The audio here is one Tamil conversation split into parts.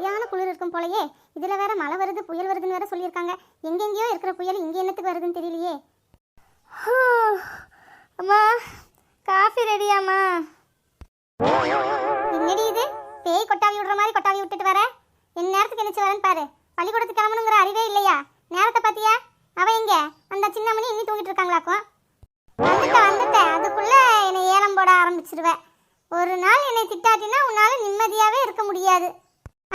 சரியான குளிர் இருக்கும் போலயே. இதுல வேற மழை வருது புயல் வருதுன்னு வேற சொல்லியிருக்காங்க. எங்கெங்கேயோ இருக்கிற புயல் இங்க என்னத்துக்கு வருதுன்னு தெரியலையே. அம்மா காஃபி ரெடியாம்மா. என்னடி இது? பேய் கொட்டாவி விடுற மாதிரி கொட்டாவி விட்டுட்டு வர? என் நேரத்துக்கு நினைச்சு வரேன்னு பாரு. பள்ளிக்கூடத்துக்கு கிளம்பணுங்கிற அறிவே இல்லையா? நேரத்தை பாத்தியா? அவ எங்க? அந்த சின்னமணி இன்னி தூங்கிட்டு இருக்காங்களாக்கும்? வந்துட்டேன் வந்துட்டேன் அதுக்குள்ள என்னை ஏலம் போட ஆரம்பிச்சிருவ. ஒரு நாள் என்னை திட்டாட்டினா உன்னால நிம்மதியாவே இருக்க முடியாது.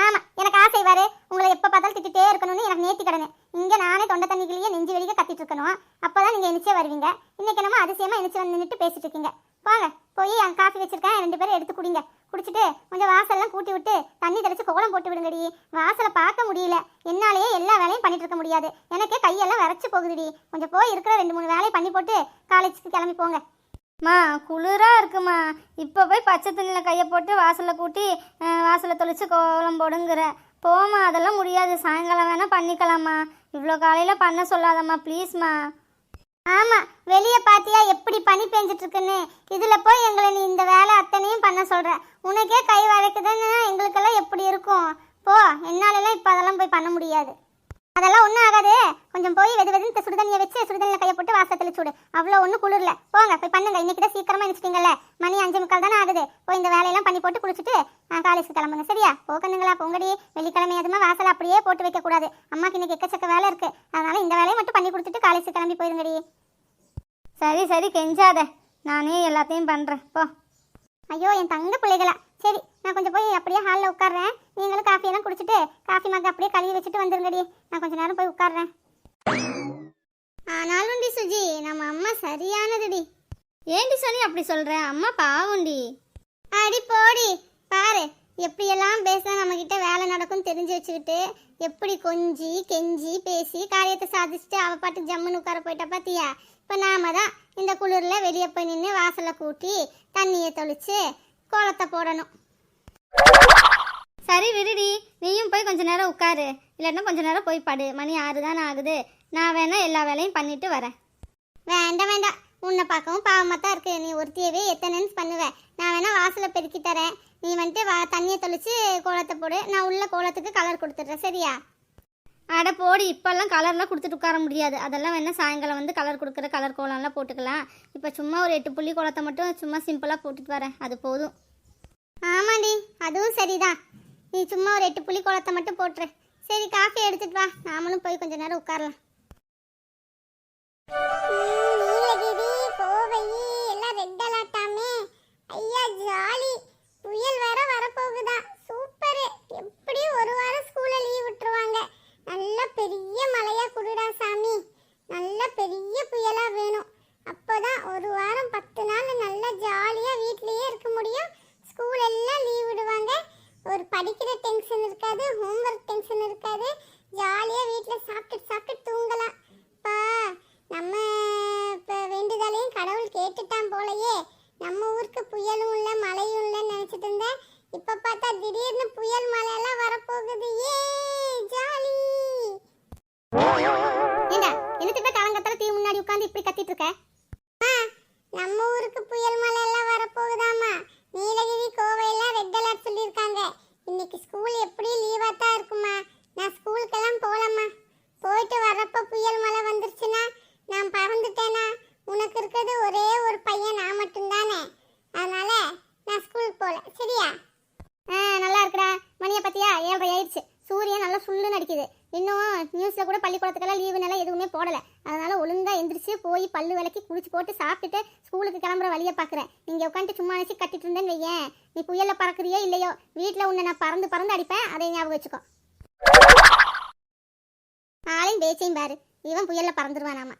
ஆமா எனக்கு ஆசை வாரு உங்களை எப்ப பார்த்தாலும் திட்டே இருக்கணும்னு எனக்கு நேத்தி கடனு. இங்க நானே தொண்டை தண்ணிக்குள்ளேயே நெஞ்சு வெளியே கத்திட்டு இருக்கணும். அப்பதான் நீங்க எனிச்சே வருவீங்க. இன்னைக்கு நம்ம அதிசயமா எனிச்சு வந்து நின்னுட்டு பேசிட்டு இருக்கீங்க. போங்க போய் அங்க காஃபி வச்சிருக்கேன். ரெண்டு பேரும் எடுத்து குடிங்க. குடிச்சிட்டு கொஞ்சம் வாசல்லாம் கூட்டி விட்டு தண்ணி தெளிச்சு கோலம் போட்டு விடுங்கடி. வாசலை பார்க்க முடியல. என்னாலேயே எல்லா வேலையும் பண்ணிட்டு இருக்க முடியாது. எனக்கே கையெல்லாம் வரைச்சு போகுதுடி. கொஞ்சம் போய் இருக்கிற ரெண்டு மூணு வேலையை பண்ணி போட்டு காலேஜுக்கு கிளம்பி போங்க. மா குளிராக இருக்குமா? இப்போ போய் பச்சை தண்ணியில் கையை போட்டு வாசலை கூட்டி வாசலை தொளிச்சு கோலம் போடுங்கிற. போமா அதெல்லாம் முடியாது. சாயங்காலம் வேணால் பண்ணிக்கலாமா இவ்வளோ காலையில் பண்ண சொல்லாதம்மா ப்ளீஸ்மா. ஆமாம் வெளியே பார்த்தியா எப்படி பனி பெஞ்சிட்ருக்குன்னு? இருக்குன்னு போய் எங்களை நீ இந்த வேலை அத்தனையும் பண்ண சொல்கிற உனக்கே கை வரைக்குதுன்னு எங்களுக்கெல்லாம் எப்படி இருக்கும்? போ என்னாலெல்லாம் இப்போ அதெல்லாம் போய் பண்ண முடியாது. அதெல்லாம் ஒன்றும் ஆகாது. கொஞ்சம் போய் வெது வெதுன்னு சுடுதண்ணியை வச்சு சுடுதண்ணியில் கையை போட்டு வாசத்தில் சூடு. அவ்வளோ ஒன்றும் குளிரல. போங்க போய் பண்ணுங்க. இன்னைக்கு தான் சீக்கிரமா நினச்சிட்டீங்கல்ல மணி அஞ்சு முக்கால் தானே ஆகுது. போய் இந்த வேலையெல்லாம் பண்ணி போட்டு குளிச்சுட்டு காலேஜுக்கு கிளம்புங்க. சரியா? போக்கணுங்களா பொங்கடி. வெள்ளிக்கிழமை எதுவுமே வாசல் அப்படியே போட்டு வைக்க கூடாது அம்மாக்கு இன்னைக்கு எக்கச்சக்க வேலை இருக்கு. அதனால இந்த வேலையை மட்டும் பண்ணி கொடுத்துட்டு காலேஜுக்கு கிளம்பி போயிருங்கடி. சரி சரி கெஞ்சாத. நானே எல்லாத்தையும் பண்ணுறேன் போ. ஐயோ என் தங்க பிள்ளைகளா. சரி நான் கொஞ்சம் போய் அப்படியே ஹாலில் உட்கார்றேன். நீங்களும் காஃபி எல்லாம் குடிச்சிட்டு காஃபி மக்க அப்படியே கழுவி வச்சுட்டு வந்துருங்கடி. நான் கொஞ்ச நேரம் போய் உட்கார்றேன். ஆனாலும் டி சுஜி நம்ம அம்மா சரியானதுடி. ஏண்டி சனி அப்படி சொல்கிற அம்மா பாவண்டி அடி போடி பாரு எப்படியெல்லாம் பேசினா நம்ம கிட்ட வேலை நடக்கும் தெரிஞ்சு வச்சுக்கிட்டு எப்படி கொஞ்சி கெஞ்சி பேசி காரியத்தை சாதிச்சுட்டு அவ பாட்டு ஜம்முன்னு உட்கார போயிட்டா பாத்தியா? இப்போ நாம தான் இந்த குளிரில் வெளியே போய் நின்று வாசலை கூட்டி தண்ணியை தொளிச்சு கோலத்தை போடணும். சரி விடுடி. நீயும் போய் கொஞ்ச நேரம் உட்காரு. இல்லைன்னா கொஞ்ச நேரம் போய் படு. மணி ஆறு தானே ஆகுது. நான் வேணா எல்லா வேலையும் பண்ணிட்டு வரேன். வேண்டாம் வேண்டாம். உன்னை பார்க்கவும் பாவமாக தான் இருக்கு. நீ ஒருத்தியவே எத்தனைன்னு பண்ணுவேன் நான் வேணா வாசலை பெருக்கி தரேன். நீ வந்துட்டு வா தண்ணியை தொளிச்சு கோலத்தை போடு. நான் உள்ள கோலத்துக்கு கலர் கொடுத்துட்றேன். சரியா? அட போடி இப்போல்லாம் கலர்லாம் கொடுத்துட்டு உட்கார முடியாது. அதெல்லாம் வேணால் சாயங்காலம் வந்து கலர் கொடுக்குற கலர் கோலம்லாம் போட்டுக்கலாம். இப்போ சும்மா ஒரு எட்டு புள்ளி கோலத்தை மட்டும் சும்மா சிம்பிளாக போட்டுட்டு வரேன். அது போதும். ஆமாடி அதுவும் சரிதான். நீ சும்மா ஒரு எட்டு புள்ளி கோலத்தை மட்டும் போட்டுரு. சரி காஃபி எடுத்துட்டு வா. நாமளும் போய் கொஞ்ச நேரம் உட்காரலாம். நீலகிரி கோவை எல்லாம் ரெட் அலர்ட்டாமே ஐயா ஜாலி புயல் வேற வரப்போகுதா. சூப்பரு எப்படியும் ஒரு வாரம் ஸ்கூல்ல லீவ் விட்டுருவாங்க நல்ல பெரிய மழையா குடுடா சாமி நல்ல பெரிய புயலா வேணும் அப்போதான் ஒரு வாரம் பத்து நாள் நல்லா ஜாலியா வீட்லயே இருக்க முடியும் ஸ்கூல் எல்லாம் லீவ் விடுவாங்க ஒரு படிக்கிற டென்ஷன் இருக்காது ஹோம்ஒர்க் டென்ஷன் இருக்காது ஜாலியா வீட்ல சாப்பிட்டு சாப்பிட்டு தூங்கலாம் பா நம்ம இப்போ வேண்டுதலையும் கடவுள் கேட்டுட்டான் போலயே நம்ம ஊருக்கு புயலும் இல்லை மழையும் இல்லைன்னு நினச்சிட்டு இருந்தேன் இப்போ பார்த்தா திடீர்னு புயல் மழையெல்லாம் வரப்போகுது ஏ ஜாலி ஏண்டா என்னத்துக்கு காலங்கத்தில் தீ முன்னாடி உட்காந்து இப்படி கத்திட்டு இருக்க நம்ம ஊருக்கு புயல் மழை எல்லாம் வரப்போகுதாமா நீலகிரி கோவையெல்லாம் ரெட் அலர்ட் சொல்லியிருக்காங்க இன்னைக்கு ஸ்கூல் எப்படியும் லீவா தான் இருக்குமா நான் ஸ்கூலுக்கெல்லாம் போகலம்மா போயிட்டு வர்றப்ப புயல் மழை வந்துருச்சுன்னா நான் பறந்துட்டேனா உனக்கு இருக்கிறது ஒரே ஒரு பையன் நான் மட்டும்தானே அதனால நான் ஸ்கூலுக்கு போகல சரியா ஆ நல்லா இருக்குடா மணியை பத்தியா ஏழரை ஆயிடுச்சு சூரியன் நல்லா சுள்ளுன்னு அடிக்குது இன்னும் நியூஸ்ல கூட பள்ளிக்கூடத்துக்கெல்லாம் லீவு நல்லா எதுவுமே போடல அதனால ஒழுங்கா எந்திரிச்சு போய் பல்லு விளக்கி குளிச்சு போட்டு சாப்பிட்டுட்டு ஸ்கூலுக்கு கிளம்புற வழியை பார்க்குறேன். நீங்கள் உட்காந்து சும்மா நினைச்சு கட்டிட்டு இருந்தேன்னு வையேன். நீ புயலில் பறக்குறியோ இல்லையோ வீட்டில் உன்னை நான் பறந்து பறந்து அடிப்பேன். அதை ஞாபகம் வச்சுக்கோ. ஆளையும் பேச்சையும் பாரு. இவன் புயல்ல பறந்துருவானாமா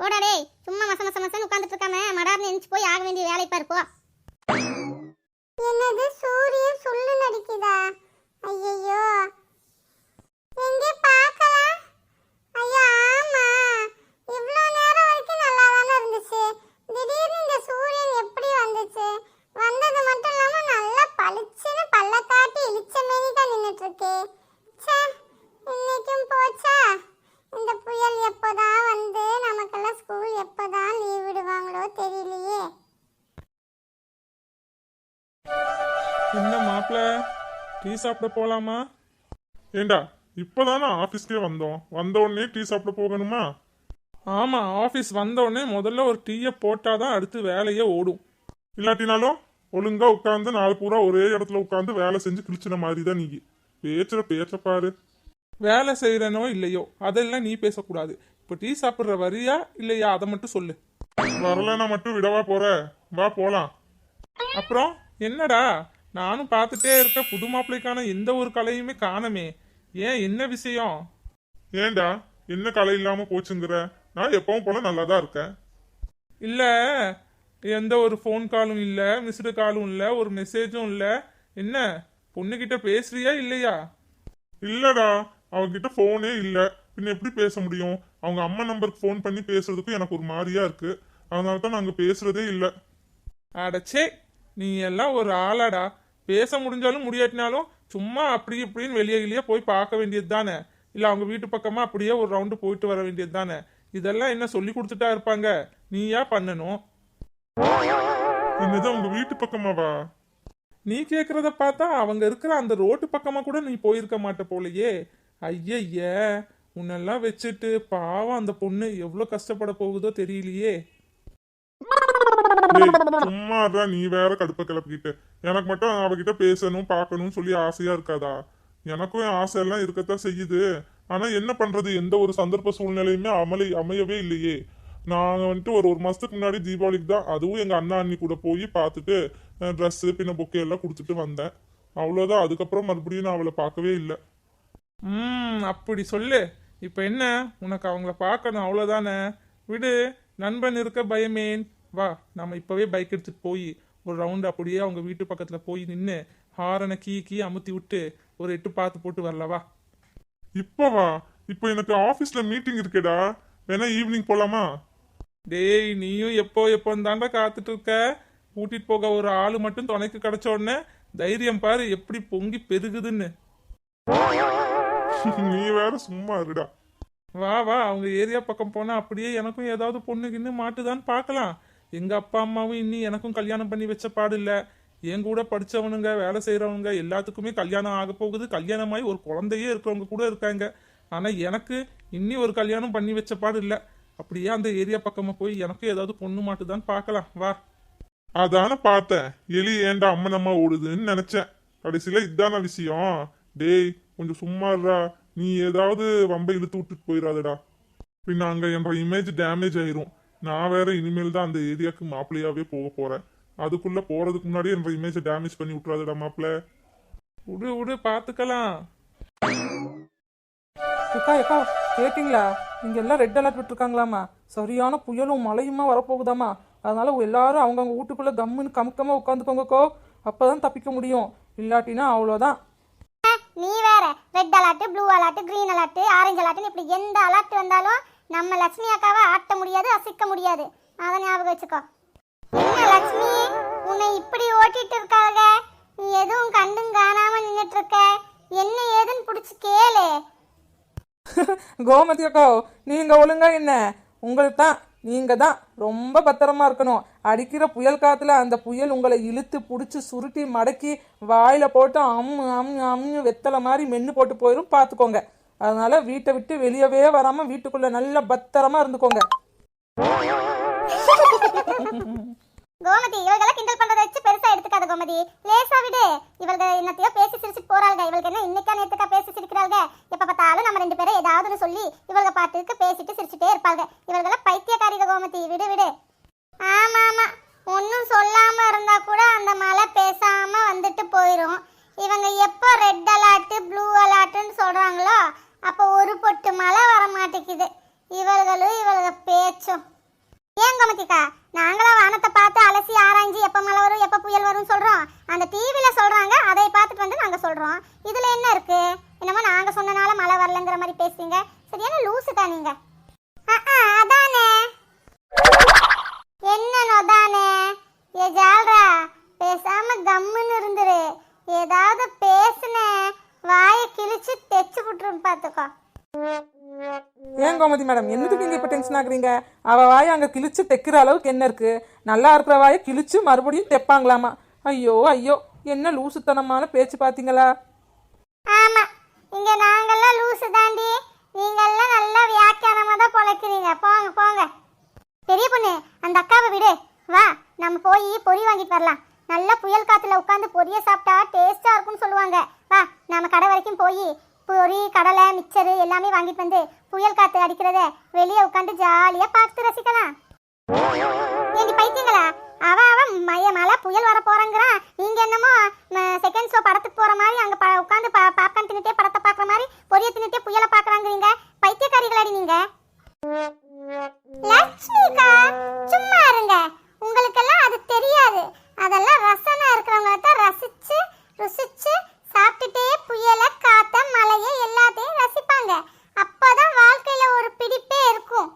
போடா டேய் சும்மா மச மச மசன்னு உட்காந்துட்டு இருக்காம மடார்னு எந்திரிச்சு போய் ஆக வேண்டிய வேலை பாரு என்னது சூரியன் சொல்லு நடிக்குதா? ஐயோ எங்கே பார்க்கலாம்? ஐயா ஆமா இவ்வளோ நேரம் வரைக்கும் நல்லா தானே இருந்துச்சு திடீர்னு இந்த சூரியன் எப்படி வந்துச்சு வந்தது மட்டும் இல்லாம நல்லா பளிச்சுன்னு பல்ல காட்டி இழிச்ச மாரி தான் நின்றுட்டு இருக்கே ச்சே இன்னைக்கும் போச்சா இந்த புயல் எப்போதான் வந்து நமக்கெல்லாம் ஸ்கூல் எப்போதான் லீவ் விடுவாங்களோ தெரியலையே என்ன மாப்பிள டீ சாப்பிட போலாமா ஏண்டா இப்போதானே ஆஃபீஸ்க்கே வந்தோம் வந்த உடனே டீ சாப்பிட போகணுமா ஆமாம் ஆஃபீஸ் வந்த உடனே முதல்ல ஒரு டீயை போட்டால் தான் அடுத்து வேலையே ஓடும் இல்லாட்டினாலும் ஒழுங்கா உட்காந்து நாலு பூரா ஒரே இடத்துல உட்காந்து வேலை செஞ்சு கிழிச்சின மாதிரி தான் நீ. பேச்சுற பேச்ச பாரு. வேலை செய்யறனோ இல்லையோ அதெல்லாம் நீ பேசக்கூடாது. இப்போ டீ சாப்பிட்ற வரியா இல்லையா அதை மட்டும் சொல்லு. வரலன்னா மட்டும் விடவா போற? வா போலாம். அப்புறம் என்னடா? நானும் பார்த்துட்டே இருக்க புது மாப்பிள்ளைக்கான எந்த ஒரு கலையுமே காணமே. ஏன் என்ன விஷயம்? ஏண்டா என்ன கலை இல்லாம போச்சுங்கிற? நான் எப்பவும் போல நல்லா தான் இருக்கேன். இல்ல எந்த ஒரு ஃபோன் காலும் இல்ல மிஸ்டு காலும் இல்ல ஒரு மெசேஜும் இல்ல. என்ன? பொண்ணுகிட்ட பேசுறியா இல்லையா? இல்லடா அவகிட்ட ஃபோனே இல்ல. பின்ன எப்படி பேச முடியும்? அவங்க அம்மா நம்பருக்கு ஃபோன் பண்ணி பேசுறதுக்கும் எனக்கு ஒரு மாதிரியா இருக்கு. அதனால தான் நாங்க பேசுறதே இல்ல. அடச்சே நீ எல்லாம் ஒரு ஆளாடா. பேச முடிஞ்சாலும் முடியாட்டினாலும் சும்மா அப்படி இப்படின்னு வெளியே வெளியே போய் பார்க்க வேண்டியது தானே? இல்ல அவங்க வீட்டு பக்கமா அப்படியே ஒரு ரவுண்டு போயிட்டு வர வேண்டியது தானே? இதெல்லாம் என்ன சொல்லி கொடுத்துட்டா இருப்பாங்க? நீயா பண்ணணும்? என்னது உங்க வீட்டு பக்கமாவா? நீ கேக்குறத பார்த்தா அவங்க இருக்கிற அந்த ரோட்டு பக்கமா கூட நீ போயிருக்க மாட்ட போலயே. ஐயய்ய உன்னெல்லாம் வச்சுட்டு பாவம் அந்த பொண்ணு எவ்வளவு கஷ்டப்பட போகுதோ தெரியலையே. சும்மா நீ வேற கடுப்ப கிளப்பிக்கிட்டு. எனக்கு மட்டும் அவகிட்ட பேசணும் பார்க்கணும்னு சொல்லி ஆசையா இருக்காதா? எனக்கும் ஆசை எல்லாம் இருக்கத்தான் செய்யுது. ஆனா என்ன பண்றது? எந்த ஒரு சந்தர்ப்ப சூழ்நிலையுமே அமலை அமையவே இல்லையே. நான் வந்துட்டு ஒரு ஒரு மாசத்துக்கு முன்னாடி தீபாவளிக்கு தான் அதுவும் எங்க அண்ணா அண்ணி கூட போய் பார்த்துட்டு ட்ரெஸ் பின்ன பொக்கே எல்லாம் கொடுத்துட்டு வந்தேன். அவ்வளோதான் அதுக்கப்புறம் மறுபடியும் நான் அவளை பார்க்கவே இல்லை. ம் அப்படி சொல்லு. இப்போ என்ன? உனக்கு அவங்கள பார்க்கணும். அவ்வளோதானே விடு. நண்பன் இருக்க பயமேன். வா நம்ம இப்போவே பைக் எடுத்துட்டு போய் ஒரு ரவுண்டு அப்படியே அவங்க வீட்டு பக்கத்தில் போய் நின்று ஹாரனை கீ கீ அமுத்தி விட்டு ஒரு எட்டு பார்த்து போட்டு வரலவா இப்போ வா. இப்போ எனக்கு ஆஃபீஸில் மீட்டிங் இருக்கேடா. வேணா ஈவினிங் போகலாமா டேய் நீயும் எப்போ எப்போ தாண்டா காத்துட்டு இருக்க? கூட்டிட்டு போக ஒரு ஆளு மட்டும் துணைக்கு கிடைச்ச உடனே தைரியம் பாரு எப்படி பொங்கி பெருகுதுன்னு. நீ வேற சும்மா இருடா. வா வா அவங்க ஏரியா பக்கம் போனா அப்படியே எனக்கும் ஏதாவது பொண்ணுக்கு மாட்டுதான்னு பார்க்கலாம். எங்க அப்பா அம்மாவும் இன்னி எனக்கும் கல்யாணம் பண்ணி வச்ச பாடு இல்ல. என் கூட படிச்சவனுங்க வேலை செய்யறவங்க எல்லாத்துக்குமே கல்யாணம் ஆக போகுது. கல்யாணமாயி ஒரு குழந்தையே இருக்கிறவங்க கூட இருக்காங்க. ஆனா எனக்கு இன்னி ஒரு கல்யாணம் பண்ணி வச்ச பாடு இல்ல. அப்படியே அந்த ஏரியா பக்கமா போய் எனக்கும் ஏதாவது பொண்ணு மாட்டுதான்னு பார்க்கலாம். வா. அதான பார்த்தேன். எலி ஏன்டா அம்மனம்மா ஓடுதுன்னு நினைச்சேன். கடைசியில இதான விஷயம். டேய் கொஞ்சம் சும்மா நீ ஏதாவது வம்பை இழுத்து விட்டுட்டு போயிடாதடா பின்ன அங்க என்ற இமேஜ் டேமேஜ் ஆயிரும். நான் வேற இனிமேல் தான் அந்த ஏரியாவுக்கு மாப்பிள்ளையாவே போக போறேன். அதுக்குள்ள போறதுக்கு முன்னாடி என்ற இமேஜை டேமேஜ் பண்ணி விட்டுறாதடா மாப்பிள்ள. விடு விடு பாத்துக்கலாம் அக்கா அக்கா. கேட்டிங்களா? இங்கே எல்லாம் ரெட் அலர்ட் விட்டுருக்காங்களாமா? சரியான புயலும் மழையுமா வரப்போகுதாமா? அதனால எல்லாரும் அவங்கவுங்க வீட்டுக்குள்ளே கம்முன்னு கமுக்கமாக உட்காந்துக்கோங்கக்கோ. அப்பதான் தப்பிக்க முடியும். இல்லாட்டினா அவ்வளோதான் நீ வேற. Red alert blue alert green alert orange அலர்ட்னு இப்படி எந்த அலர்ட் வந்தாலும் நம்ம லட்சுமி அக்காவை ஆட்ட முடியாது அசைக்க முடியாது. அதை ஞாபகம் வச்சுக்கோ. என்ன லட்சுமி? உன்னை இப்படி ஓட்டிட்டு இருக்காங்க நீ எதுவும் கண்டும் காணாம நின்றுட்டு இருக்க. என்ன ஏதுன்னு பிடிச்சி கேளு. கோமதி அக்காவோ நீங்கள் ஒழுங்கா என்ன? உங்களுக்கு தான் நீங்கள் தான் ரொம்ப பத்திரமா இருக்கணும். அடிக்கிற புயல் காத்துல அந்த புயல் உங்களை இழுத்து பிடிச்சி சுருட்டி மடக்கி வாயில் போட்டு அம்மு அம்மு அம்மு வெத்தலை மாதிரி மென்று போட்டு போயிடும் பார்த்துக்கோங்க அதனால வீட்டை விட்டு வெளியவே வராமல் வீட்டுக்குள்ள நல்ல பத்திரமா இருந்துக்கோங்க. கோமதி இவள்களை கிண்டல் பண்றத வச்சு கோமதி. லேசா விடு. இவள்க என்னத்தையோ பேசி சிரிச்சுட்டு போறாள்க இவளுக்கு என்ன இன்னைக்கா நேத்துக்கா பேசி சிரிக்கிறாள்க எப்ப பார்த்தாலும் நம்ம ரெண்டு பேரும் ஏதாவது சொல்லி இவள்க பாட்டுக்கு பேசிட்டு சிரிச்சுட்டே இருப்பாங்க இவள்கள பைத்தியக்காரிக கோமதி. விடு விடு. ஆமா ஆமா. ஒன்னும் சொல்லாம இருந்தா கூட அந்த மழை பேசாம வந்துட்டு போயிரும். இவங்க எப்போ ரெட் அலர்ட் ப்ளூ அலர்ட்னு சொல்றாங்களோ அப்போ ஒரு பொட்டு மழை வர மாட்டேங்குது. இவர்களும் இவள்க பேச்சும். ஏன் கோமதிக்கா? நாங்களா வானத்தை பார்த்து பெஞ்சு எப்போ மழை வரும் எப்போ புயல் வரும் சொல்றோம். அந்த டிவியில் சொல்றாங்க அதை பார்த்துட்டு வந்து நாங்க சொல்றோம். இதுல என்ன இருக்கு? என்னமோ நாங்க சொன்னனால மழை வரலங்கிற மாதிரி பேசுறீங்க. சரியான லூசுக்கா நீங்க? அதானே? என்ன நொதானே? ஏ ஜால்ரா பேசாம கம்முன்னு இருந்துரு. ஏதாவது பேசுன. வாயை கிழிச்சு தெச்சு விட்டுரும் பாத்துக்கோ ஏன் கோமதி மேடம்? என்னதுக்கு நீங்க இப்ப டென்ஷன் ஆகுறீங்க? அவ வாயை அங்க கிழிச்சு தைக்கிற அளவுக்கு என்ன இருக்கு? நல்லா இருக்கிற வாயை கிழிச்சு மறுபடியும் தைப்பாங்களாமா? ஐயோ ஐயோ என்ன லூசுத்தனமான பேச்சு பாத்தீங்களா ஆமா இங்க நாங்கெல்லாம் லூசு தாண்டி நீங்கெல்லாம் நல்லா வியாக்கியானமா தான் பொழைக்கிறீங்க. போங்க போங்க. பெரிய பொண்ணு அந்த அக்காவை விடு. வா நம்ம போய் பொரி வாங்கிட்டு வரலாம். நல்லா புயல் காத்துல உட்காந்து பொரிய சாப்பிட்டா டேஸ்டா இருக்கும்னு சொல்லுவாங்க. வா நம்ம கடை வரைக்கும் போய் பொரி கடலை மிச்சரு எல்லாமே வாங்கிட்டு வந்து புயல் காத்து அடிக்கிறத வெளியே உட்காந்து ஜாலியா பார்த்து ரசிக்கலாம். ஏண்டி பைத்தியங்களா? அவ அவ மைய மழை புயல் வர போறங்கிறான் நீங்க என்னமோ செகண்ட் ஷோ படத்துக்கு போற மாதிரி அங்க உட்காந்து பாப்கார்ன் தின்னுட்டே படத்தை பாக்குற மாதிரி பொரிய தின்னுட்டே புயலை பாக்குறாங்கிறீங்க பைத்தியக்காரிகளாடி நீங்க. லட்சுமிகா சும்மா இருங்க. உங்களுக்கெல்லாம் அது தெரியாது அதெல்லாம் ரசனா இருக்கிறவங்கள தான் ரசிச்சு ருசிச்சு சாப்பிட்டுட்டே புயல காத்த மலையை எல்லாத்தையும் ரசிப்பாங்க அப்பதான் வாழ்க்கையில ஒரு பிடிப்பே இருக்கும்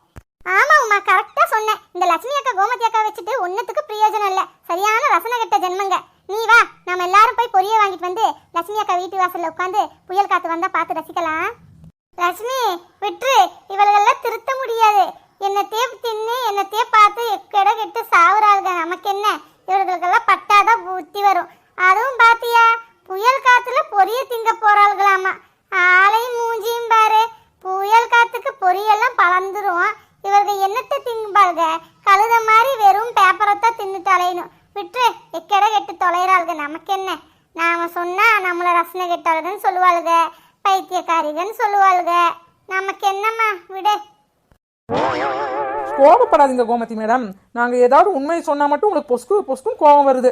ஆமா உமா கரெக்டா சொன்னேன் இந்த லட்சுமி அக்கா கோமதி அக்கா வச்சுட்டு ஒன்னத்துக்கு பிரயோஜனம் இல்ல சரியான ரசனை கெட்ட ஜென்மங்க நீ வா நம்ம எல்லாரும் போய் பொரிய வாங்கிட்டு வந்து லட்சுமி அக்கா வீட்டு வாசல்ல உட்காந்து புயல் காத்து வந்தா பார்த்து ரசிக்கலாம் லட்சுமி விட்டுரு இவளெல்லாம் திருத்த முடியாது என்னத்தையே தின்னு என்னத்தையே பார்த்து எக்கட கெட்டு சாவுறாளுங்க நமக்கு என்ன இவர்களுக்கெல்லாம் பட்டாதான் புத்தி வரும் அதுவும் பாத்தியா புயல் காத்துல பொரிய திங்க போறாளுகளாமா ஆளையும் மூஞ்சியும் பாரு புயல் காத்துக்கு பொரியெல்லாம் பறந்துரும் இவர்கள் என்னத்தை திங்குபாளுங்க கழுத மாதிரி வெறும் பேப்பரை தான் தின்னுட்டு அலையணும் விட்டுரு எக்கட கெட்டு தொலைறாளுங்க நமக்கு என்ன நாம சொன்னா நம்மள ரசனை கெட்டாளுகன்னு சொல்லுவாளுங்க பைத்தியக்காரிகன்னு சொல்லுவாளுங்க நமக்கு என்னம்மா விடு. கோபப்படாதீங்க கோமதி மேடம். நாங்கள் ஏதாவது உண்மையை சொன்னால் மட்டும் உங்களுக்கு பொஸ்கு பொஸ்கும் கோபம் வருது.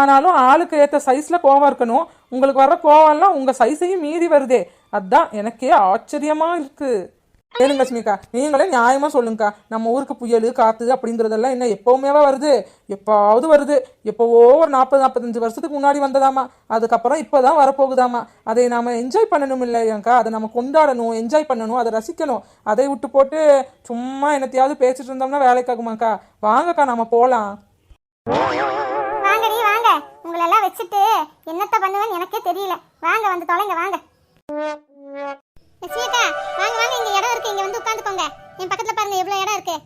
ஆனாலும் ஆளுக்கு ஏற்ற சைஸில் கோவம் இருக்கணும். உங்களுக்கு வர்ற கோவம்லாம் உங்கள் சைஸையும் மீறி வருதே. அதான் எனக்கே ஆச்சரியமாக இருக்கு. கேளுங்க லட்சுமிக்கா நீங்களே நியாயமா சொல்லுங்கக்கா. நம்ம ஊருக்கு புயல் காத்து அப்படிங்கிறதெல்லாம் என்ன எப்பவுமேவா வருது? எப்பாவது வருது. எப்போவோ ஒரு நாற்பது நாற்பத்தஞ்சு வருஷத்துக்கு முன்னாடி வந்ததாமா அதுக்கப்புறம் இப்போதான் வரப்போகுதாமா அதை நாம என்ஜாய் பண்ணணும் இல்லையாக்கா அதை நம்ம கொண்டாடணும் என்ஜாய் பண்ணணும் அதை ரசிக்கணும். அதை விட்டு போட்டு சும்மா என்னத்தையாவது பேசிட்டு இருந்தோம்னா வேலைக்காகுமாக்கா வாங்கக்கா நம்ம போகலாம் வாங்கடி வாங்க. உங்களெல்லாம் வச்சுட்டு என்னத்த பண்ணுவேன்னு எனக்கே தெரியல. வாங்க வந்து தொலைங்க வாங்க. லட்சுமிக்கா வாங்க வாங்க இங்க இடம் இருக்கு. இங்க வந்து உட்காந்துக்கோங்க. என் பக்கத்துல பாருங்க எவ்வளவு இடம் இருக்கு.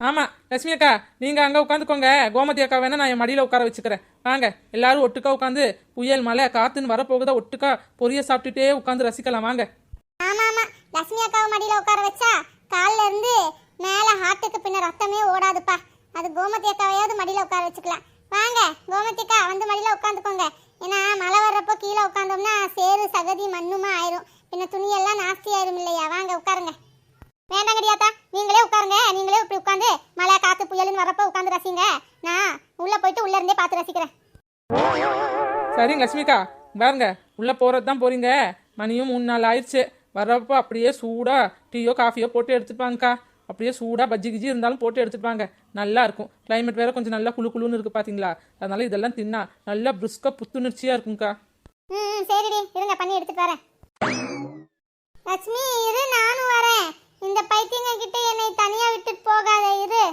ஆமா லட்சுமி அக்கா நீங்க அங்க உட்காந்துக்கோங்க. கோமதி அக்கா வேணா நான் என் மடியில உட்கார வச்சுக்கிறேன். வாங்க எல்லாரும் ஒட்டுக்கா உட்காந்து புயல் மழை காத்துன்னு வரப்போகுதா ஒட்டுக்கா பொரிய சாப்பிட்டுட்டே உட்காந்து ரசிக்கலாம். வாங்க. ஆமா ஆமா. லட்சுமி அக்காவை மடியில உட்கார வச்சா கால்ல இருந்து மேல ஹார்ட்டுக்கு பின்ன ரத்தமே ஓடாதுப்பா. அது கோமதி அக்காவையாவது மடியில உட்கார வச்சுக்கலாம். வாங்க கோமதி அக்கா வந்து மடியில உட்காந்துக்கோங்க. ஏன்னா மழை வர்றப்போ கீழே உட்காந்தோம்னா சேறு சகதி மண்ணுமா ஆயிரும். பின்ன துணியெல்லாம் நாஸ்தி ஆயிரும் இல்லையா? வாங்க உட்காருங்க. வேண்டாம் கிடையாத்தா நீங்களே உட்காருங்க. நீங்களே இப்படி உட்காந்து மழை காத்து புயல்னு வரப்போ உட்காந்து ரசிங்க. நான் உள்ள போயிட்டு உள்ள இருந்தே பார்த்து ரசிக்கிறேன். சரிங்க லட்சுமிக்கா. பாருங்க உள்ள போறது தான் போறீங்க. மணியும் மூணு நாள் ஆயிடுச்சு. வர்றப்போ அப்படியே சூடா டீயோ காஃபியோ போட்டு எடுத்துப்பாங்கக்கா. அப்படியே சூடா பஜ்ஜி கிஜி இருந்தாலும் போட்டு எடுத்துப்பாங்க. நல்லா இருக்கும். கிளைமேட் வேற கொஞ்சம் நல்லா குளு குளுன்னு இருக்கு பாத்தீங்களா? அதனால இதெல்லாம் தின்னா. நல்லா பிரிஸ்கா புத்துணர்ச்சியா இருக்கும்க்கா. ம், சரிடி. இருங்க பண்ணி எடுத்துட்டு வரேன். லட்சுமி இரு நானும் வரேன். இந்த பைத்தியங்க கிட்ட என்னை தனியா விட்டுட்டு போகாத இரு.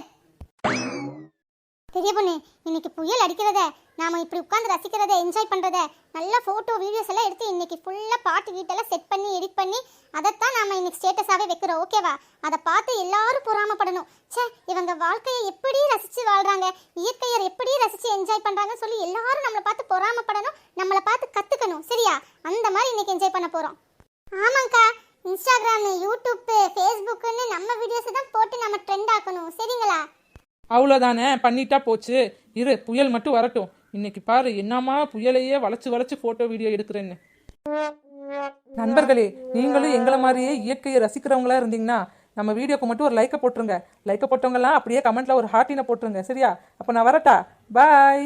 பெரிய பொண்ணு இன்னைக்கு புயல் அடிக்கிறத நாம இப்படி உட்காந்து ரசிக்கிறத என்ஜாய் பண்றத நல்ல போட்டோ வீடியோஸ் எல்லாம் எடுத்து இன்னைக்கு ஃபுல்லா பாட்டு வீட்டெல்லாம் செட் பண்ணி எடிட் பண்ணி அதைத்தான் நாம இன்னைக்கு ஸ்டேட்டஸாவே வைக்கிறோம் ஓகேவா அதை பார்த்து எல்லாரும் பொறாமப்படணும். ச்சே இவங்க வாழ்க்கையை எப்படி ரசிச்சு வாழ்றாங்க? இயற்கையை எப்படி ரசிச்சு என்ஜாய் பண்றாங்கன்னு சொல்லி எல்லாரும் நம்மளை பார்த்து பொறாமப்படணும் நம்மளை பார்த்து கத்துக்கணும் சரியா? அந்த மாதிரி இன்னைக்கு என்ஜாய் பண்ண போறோம். ஆமாங்க்கா இன்ஸ்டாகிராமு யூடியூப்பு ஃபேஸ்புக்குன்னு நம்ம வீடியோஸை தான் போட்டு நம்ம ட்ரெண்ட் ஆக்கணும். சரிங்களா? அவ்வளோதானே பண்ணிட்டா போச்சு. இரு புயல் மட்டும் வரட்டும். இன்னைக்கு பாரு என்னம்மா புயலையே வளைச்சு வளைச்சு ஃபோட்டோ வீடியோ எடுக்கிறேன்னு. நண்பர்களே நீங்களும் எங்களை மாதிரியே இயற்கையை ரசிக்கிறவங்களா இருந்தீங்கன்னா நம்ம வீடியோக்கு மட்டும் ஒரு லைக்கை போட்டுருங்க. லைக்கை போட்டவங்கலாம் அப்படியே கமெண்ட்ல ஒரு ஹார்ட்டினை போட்டுருங்க. சரியா? அப்போ நான் வரட்டா? பாய்